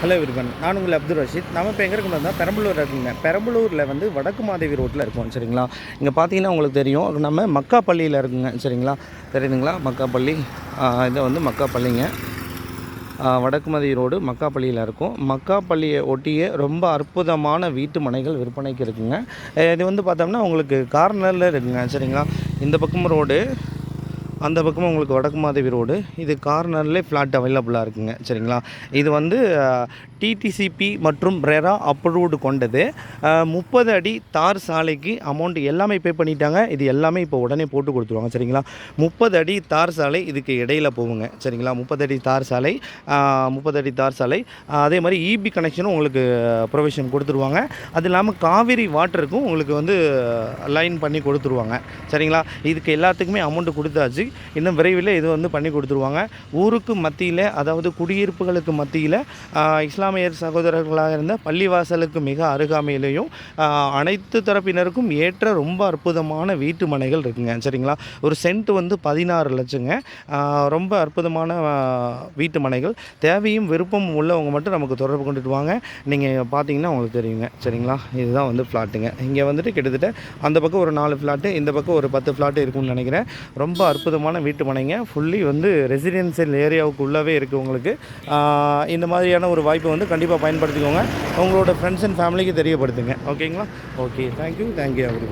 Hello விருப்பன் நான் உங்கள் அப்துல் ரஷீத். நம்ம இப்போ எங்கே இருக்கணும் தான் பெரம்பலூர் இருக்குங்க. பெரம்பலூரில் வந்து வடக்கு மாதேவி ரோட்டில் இருக்கோம் சரிங்களா? இங்கே பார்த்தீங்கன்னா உங்களுக்கு தெரியும் நம்ம மக்காப்பள்ளியில் இருக்குங்க சரிங்களா? தெரியுதுங்களா? மக்காப்பள்ளி இதை இது வந்து மக்காப்பள்ளிங்க. வடக்கு மதிய ரோடு மக்காப்பள்ளியில் இருக்கும். மக்காப்பள்ளியை ஒட்டிய ரொம்ப அற்புதமான வீட்டு மனைகள் விற்பனைக்கு இருக்குங்க. இது வந்து பார்த்தோம்னா உங்களுக்கு கார்னரில் இருக்குங்க சரிங்களா? இந்த பக்கம் ரோடு அந்த பக்கமும் உங்களுக்கு வடக்கு மாதவி ரோடு. இது கார்னர்லேயே ஃப்ளாட் அவைலபிளாக இருக்குங்க. சரிங்களா? இது வந்து டிடிசிபி மற்றும் ரெரா அப்ரூவ்டு கொண்டது. முப்பது அடி தார் சாலைக்கு அமௌண்ட் எல்லாமே பே பண்ணிட்டாங்க. இது எல்லாமே இப்போ உடனே போட்டு கொடுத்துருவாங்க. சரிங்களா? முப்பது அடி தார் சாலை இதுக்கு இடையில போகுங்க. சரிங்களா? முப்பது அடி தார் சாலை முப்பது அடி தார் சாலை. அதே மாதிரி இபி கனெக்ஷனும் உங்களுக்கு ப்ரொவிஷன் கொடுத்துருவாங்க. அது இல்லாமல் காவிரி வாட்டருக்கும் உங்களுக்கு வந்து லைன் பண்ணி கொடுத்துருவாங்க. சரிங்களா? இதுக்கு எல்லாத்துக்குமே அமௌண்ட் கொடுத்தாச்சு. இன்னும் விரைவில் இது வந்து பண்ணி கொடுத்துருவாங்க. ஊருக்கு மத்தியில் அதாவது குடியிருப்புகளுக்கு மத்தியில் இஸ்லாமியர் சகோதரர்களாக இருந்த பள்ளிவாசலுக்கு மிக அருகாமையிலையும் அனைத்து தரப்பினருக்கும் ஏற்ற ரொம்ப அற்புதமான வீட்டு மனைகள் இருக்குங்க. சரிங்களா? ஒரு சென்ட் வந்து பதினாறு லட்சங்க. ரொம்ப அற்புதமான வீட்டு மனைகள். தேவையும் விருப்பமும் உள்ளவங்க மட்டும் நமக்கு தொடர்பு கொண்டுட்டு வாங்க. நீங்கள் பார்த்தீங்கன்னா உங்களுக்கு தெரியுங்க. சரிங்களா? இதுதான் வந்து ஃப்ளாட்டுங்க. இங்கே வந்துட்டு கிட்டத்தட்ட அந்த பக்கம் ஒரு நாலு ஃப்ளாட்டு இந்த பக்கம் ஒரு பத்து ஃப்ளாட்டு இருக்கும்னு நினைக்கிறேன். ரொம்ப அற்புதமான வீட்டு மனைங்க. ஃபுல்லி வந்து ரெசிடென்சியல் ஏரியாவுக்கு உள்ளவே இருக்குது உங்களுக்கு. இந்த மாதிரியான ஒரு வாய்ப்பை வந்து கண்டிப்பாக பயன்படுத்திக்கோங்க. உங்களோட ஃப்ரெண்ட்ஸ் அண்ட் ஃபேமிலிக்கு தெரியப்படுத்துங்க. ஓகேங்களா ஓகே தேங்க்யூ தேங்க்யூ எவ்ரி